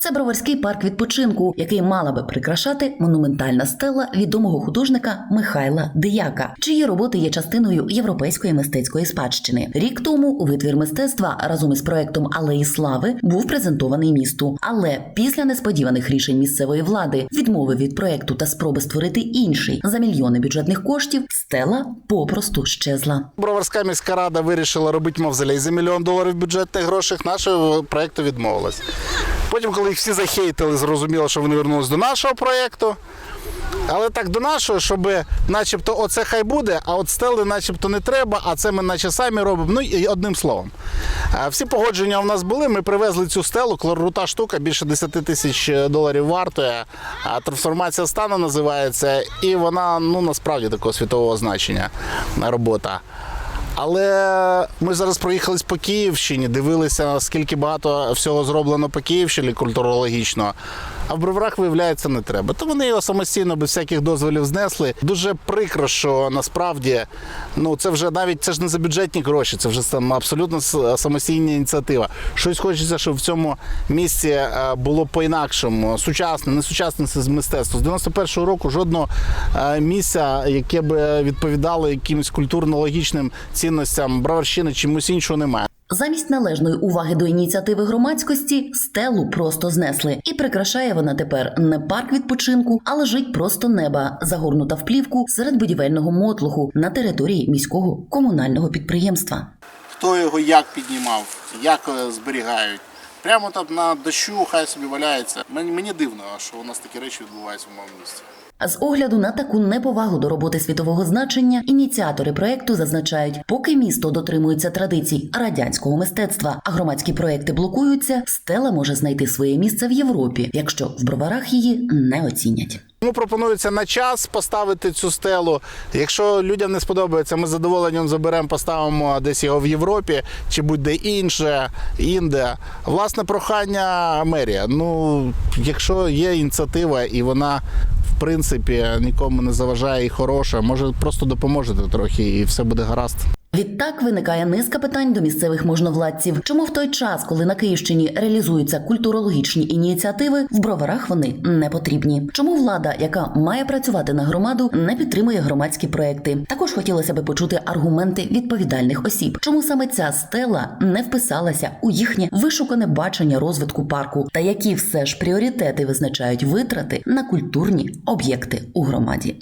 Це броварський парк відпочинку, який мала би прикрашати монументальна стела відомого художника Михайла Дияка, чиї роботи є частиною європейської мистецької спадщини. Рік тому витвір мистецтва разом із проектом Алеї Слави був презентований місту. Але після несподіваних рішень місцевої влади, відмови від проекту та спроби створити інший за мільйони бюджетних коштів, стела попросту щезла. Броварська міська рада вирішила робити мавзолей за мільйон доларів бюджетних грошей. Нашого проєкту відмовилась. Потім, коли їх всі захейтили, зрозуміло, що вони вернулись до нашого проєкту. Але так до нашого, щоб начебто оце хай буде, а от стели начебто не треба, а це ми наче самі робимо. Ну і одним словом. Всі погодження у нас були. Ми привезли цю стелу, крута штука, більше 10 тисяч доларів вартує. Трансформація стану називається, і вона ну насправді такого світового значення робота. Але ми зараз проїхались по Київщині, дивилися, скільки багато всього зроблено по Київщині культурологічно. А в броварах, виявляється, не треба. То вони його самостійно без всяких дозволів знесли. Дуже прикро, що насправді ну це вже навіть це ж не за бюджетні гроші, це вже там абсолютно самостійна ініціатива. Щось хочеться, щоб в цьому місці е, було по-інакшому. Сучасне, не сучасне це з мистецтво. З 91-го року жодного е, місця, яке б відповідало якимось культурно-логічним цінностям броварщини, чомусь іншого немає. Замість належної уваги до ініціативи громадськості стелу просто знесли, і прикрашає вона тепер не парк відпочинку, а лежить просто неба, загорнута в плівку серед будівельного мотлуху на території міського комунального підприємства. Хто його як піднімав, як е, зберігають. Прямо там на дощу хай собі валяється. Мені, дивно, що у нас такі речі відбуваються в моєму місті. З огляду на таку неповагу до роботи світового значення, ініціатори проекту зазначають, поки місто дотримується традицій радянського мистецтва, а громадські проекти блокуються, стела може знайти своє місце в Європі, якщо в броварах її не оцінять. Тому пропонується на час поставити цю стелу. Якщо людям не сподобається, ми з задоволенням заберемо, поставимо десь його в Європі чи будь-де інше, інде. Власне, прохання мерія. Ну, якщо є ініціатива і вона. Принципі, нікому не заважає і хороша. Може, просто допоможете трохи, і все буде гаразд. Відтак виникає низка питань до місцевих можновладців. Чому в той час, коли на Київщині реалізуються культурологічні ініціативи, в броварах вони не потрібні? Чому влада, яка має працювати на громаду, не підтримує громадські проекти? Також хотілося би почути аргументи відповідальних осіб. Чому саме ця стела не вписалася у їхнє вишукане бачення розвитку парку? Та які все ж пріоритети визначають витрати на культурні об'єкти у громаді?